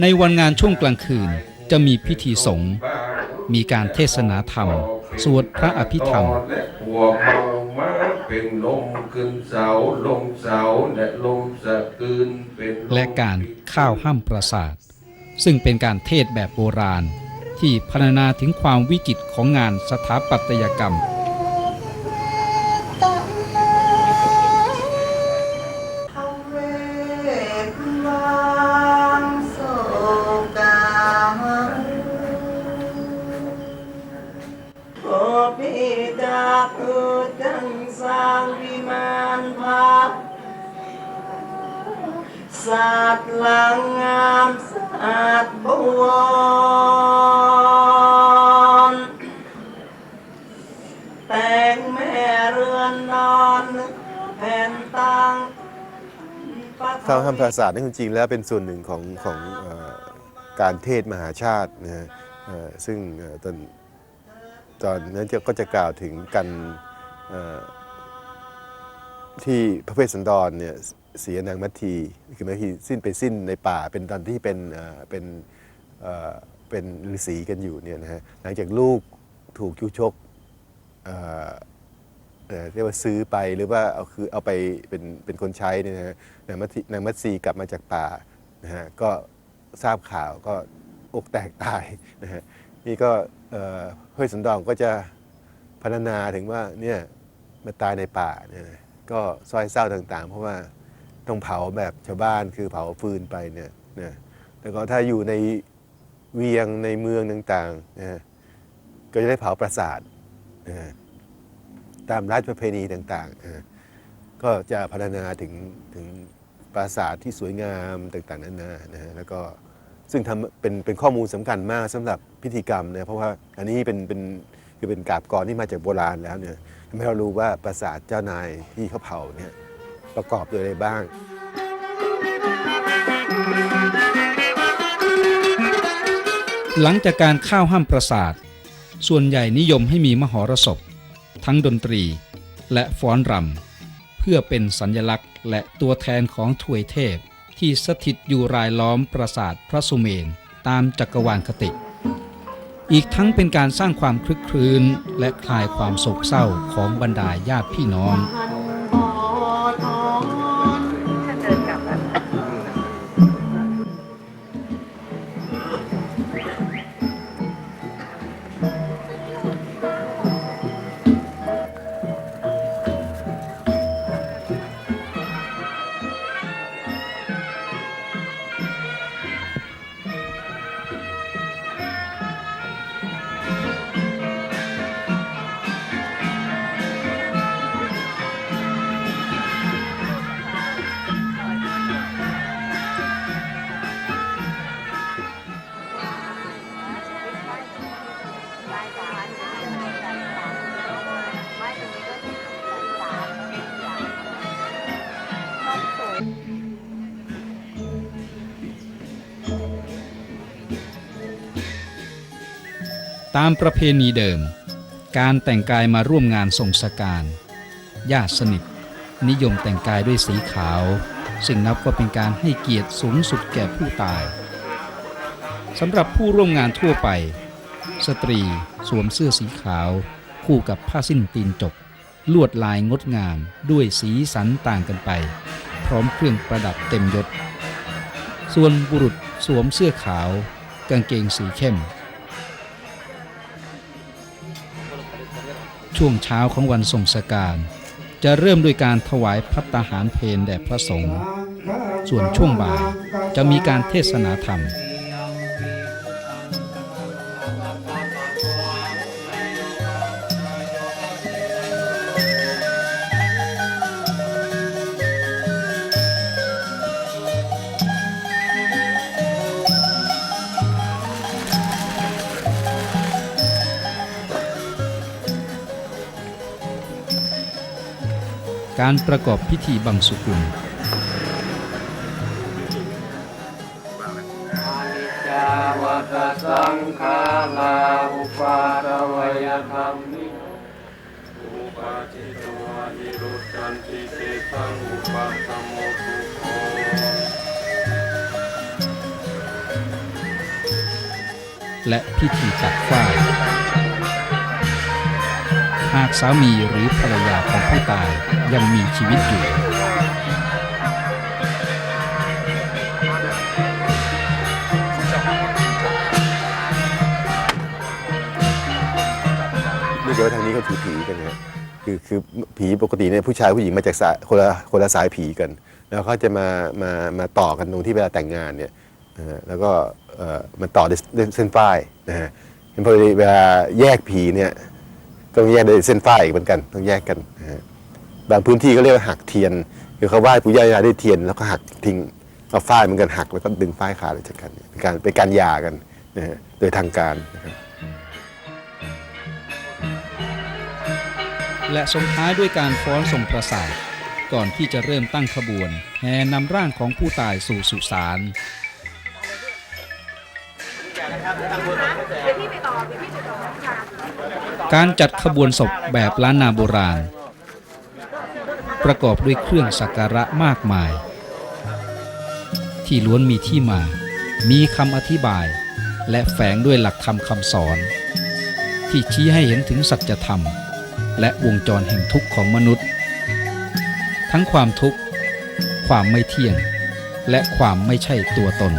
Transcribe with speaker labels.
Speaker 1: ในวันงานช่วงกลางคืนจะมีพิธีสงฆ์มีการเทศนาธรรม สวดพระอภิธรรม
Speaker 2: และหัวเมามาเป็นลมขึ้นเสาลงเสาและลมสะกืนเป็นลม
Speaker 1: และการข้าวห้ามประสาท ซึ่งเป็นการเทศแบบโบราณ ที่พรรณนาถึงความวิจิตรของงานสถาปัตยกรรม
Speaker 3: สัตว์ลังงามสะอาดบวร แต่งแม่เรือนนอนแผ่นตัง
Speaker 4: ข้าวห้ามภาษานั่จริงๆแล้วเป็นส่วนหนึ่งของของอการเทศมหาชาตินะฮะซึ่งตอนตอนนั้นก็จะกล่าวถึงกันที่พระเวสสันดรเนี่ย เสียนางมัททีคือมัททีสิ้นไปสิ้นในป่าเป็นตอนที่เป็นเป็นเป็นฤาษีกันอยู่เนี่ยนะฮะหลังจากลูกถูกยุชกเรียกว่าซื้อไปหรือว่าเอาคือเอาไปเป็นเป็นคนใช้เนี่ยนะฮะนางมัตีนางมัตสีกลับมาจากป่านะฮะก็ทราบข่าวก็อกแตกตายนะฮะนี่ก็เฮ้ยสันดองก็จะพรรณนาถึงว่าเนี่ยมาตายในป่าเนี่ยก็ซอยเศร้าต่างๆ เพราะว่า ต้องเผาแบบชาวบ้านคือเผาฟืนไปเนี่ยนะแล้วก็ถ้าอยู่ในเวียงในเมืองต่างๆนะก็จะได้เผาปราสาทนะตามราชประเพณีต่างๆอ่าก็จะพัฒนาถึงถึงปราสาทที่สวยงามต่างๆนานานะฮะแล้วก็ซึ่งทำเป็นเป็นข้อมูลสำคัญมากสำหรับพิธีกรรมนะเพราะว่าอันนี้เป็นเป็นคือเป็นกาบกรที่มาจากโบราณแล้วเนี่ยทำให้เรารู้ว่าปราสาทเจ้านายที่เขาเผาเนี่ย ประกอบด้วยอะไรบ้าง
Speaker 1: หลังจากการข้าวห้ามประสาท ส่วนใหญ่นิยมให้มีมหรสพ ทั้งดนตรีและฟ้อนรำเพื่อเป็นสัญญลักษณ์และตัวแทนของถวยเทพ ที่สถิตอยู่รายล้อมปราสาทพระสุเมนตามจักรวาลคติ อีกทั้งเป็นการสร้างความคลึกครื้นและคลายความโศกเศร้าของบรรดาญาติพี่น้อง ตามประเพณีเดิม การแต่งกายมาร่วมงานส่งสการญาติสนิท นิยมแต่งกายด้วยสีขาว ซึ่งนับว่าเป็นการให้เกียรติสูงสุดแก่ผู้ตายสำหรับผู้ร่วมงานทั่วไป สตรีสวมเสื้อสีขาว คู่กับผ้าสิ้นตีนจก ลวดลายงดงามด้วยสีสันต่างกันไป พร้อมเครื่องประดับเต็มยศ ส่วนบุรุษสวมเสื้อขาว กางเกงสีเข้ม ช่วงเช้าของวันทรงสการจะเริ่มด้วยการถวายพัตตาหารเพลแด่พระสงฆ์ส่วนช่วงบ่ายจะมีการเทศนาธรรม การประกอบพิธีบังสุกุล
Speaker 2: จาวตสังขาราอุปาทวยธรรมนิอุปาจิตวานิรุตตันติเตสังอุปาสมโมทุโค
Speaker 1: และพิธีตัดฝ้าย หากสามีหรือภรรยาของผู้ตายยังมีชีวิตอยู่
Speaker 4: นี่เดี๋ยวทางนี้เขาถือผีกันนะคือคือผีปกติเนี่ยผู้ชายผู้หญิงมาจากสายคนละคนละสายผีกัน แล้วเขาจะมามามาต่อกันตรงที่เวลาแต่งงานเนี่ยแล้วก็เอ่อมันต่อด้วยด้วยเส้นฝ้ายนะฮะเห็นพอดีเวลาแยกผีเนี่ย ต้องแยกด้วยเส้นฝ้ายอีกเหมือนกันต้องแยกกันบางพื้นที่เขาเรียกว่าหักเทียนคือเขาไหว้ปู่ย่าตายด้เทียนแล้วก็หักทิ้งเอาฝ้ายเหมือนกันหักแล้วก็ดึงฝ้ายขาดออกจากกันเป็นการเป็นการหย่ากันนะฮะโดยทางการนะครับ
Speaker 1: และส่งท้ายด้วยการฟ้อนส่งประสาทก่อนที่จะเริ่มตั้งขบวนแห่นำร่างของผู้ตายสู่สุสาน การจัดขบวนศพแบบล้านนาโบราณ ประกอบด้วยเครื่องสักการะมากมาย ที่ล้วนมีที่มา มีคำอธิบาย และแฝงด้วยหลักธรรมคำสอน ที่ชี้ให้เห็นถึงสัจธรรม และวงจรแห่งทุกข์ของมนุษย์ ทั้งความทุกข์ ความไม่เที่ยง และความไม่ใช่ตัวตน